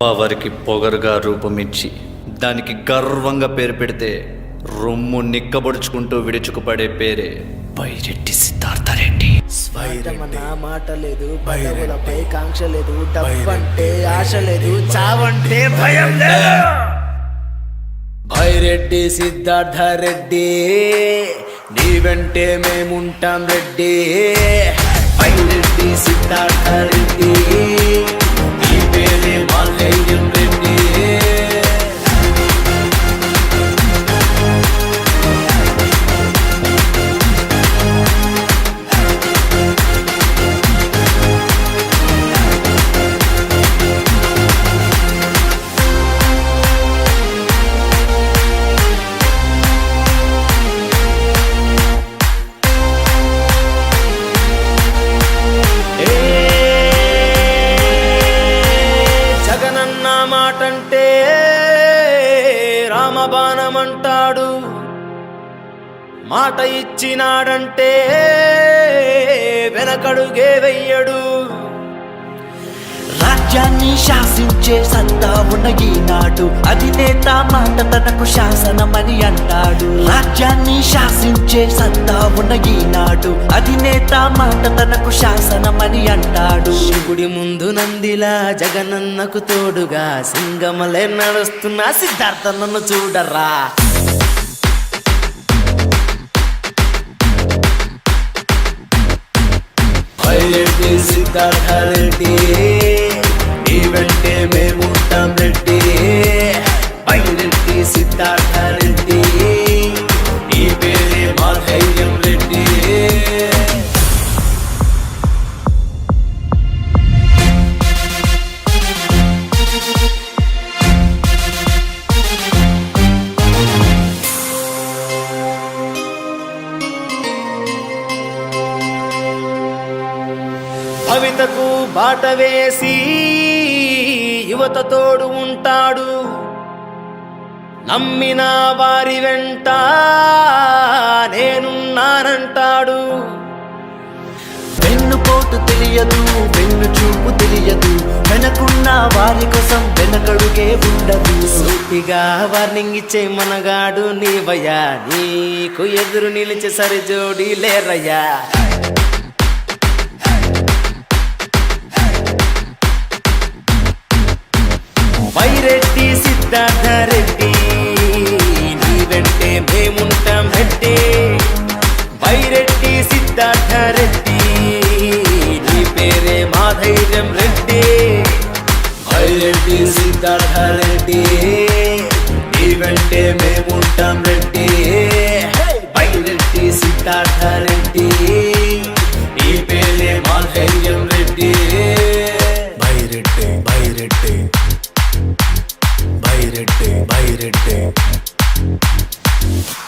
పవర్కి పొగరుగా రూపమిచ్చి దానికి గర్వంగా పేరు పెడితే రొమ్ము నిక్కబొడుచుకుంటూ విడుచుకుపడే పేరే బైరెడ్డి సిద్ధార్థరెడ్డి మన మాట లేదు కాంక్ష లేదు డబ్బంటే ఆశ లేదు చావంటే భయం లేదు. భైరెడ్డి సిద్ధార్థ రెడ్డి నీ వెంటే మేముంటాం రెడ్డి. భైరెడ్డి సిద్ధార్థ రెడ్డి. రామబాణమంటాడు మాట ఇచ్చినాడంటే వెనకడుగే వెయ్యడు. రాజ్యాన్ని శాసించే సత్తా ఉన్న ఈనాడు. అధినేత మాట తనకు శాసనమని అంటాడు. రాజ్యాన్ని శాసించే సత్తా ఉన్న ఈనాడు. అధినేత మాట తనకు శాసనమని అంటాడు. శివుడి ముందు నందిలా జగనన్నకు తోడుగా సింగమలే నడుస్తున్న సిద్ధార్థనను చూడరా. రెడ్డి సిద్ధార్థ రెడ్డి నీ వెంటే మేముంటాం రెడ్డి. రెడ్డి సిద్ధార్థ భవితకు బాట వేసి యువత తోడు ఉంటాడు. నమ్మిన వారి వెంట నేనున్నానంటాడు. వెన్నుపోటు తెలియదు వెన్ను చూపు తెలియదు. వెనకున్న వారి కోసం వెనకడుగే ఉండదు. సూటిగా వార్నింగ్ ఇచ్చే మనగాడు నీవయ్యా. నీకు ఎదురు నిలిచే సరిజోడి లేరయ్యా. వెంటే మేముంటాం రెడ్డి వైరెడ్డి సిద్ధార్థ రెడ్డి నీ పేరే మా ధైర్యం రెడ్డి వైరెడ్డి సిద్ధార్థ రెడ్డి నీ వెంటే మేముంటాం రెడ్డి వైరెడ్డి సిద్ధార్థ రెడ్డి నీ పేరే మా ధైర్యం రెడ్డి బైరెడ్డి బైరెడ్డి బైరెడ్డి బైరెడ్డి you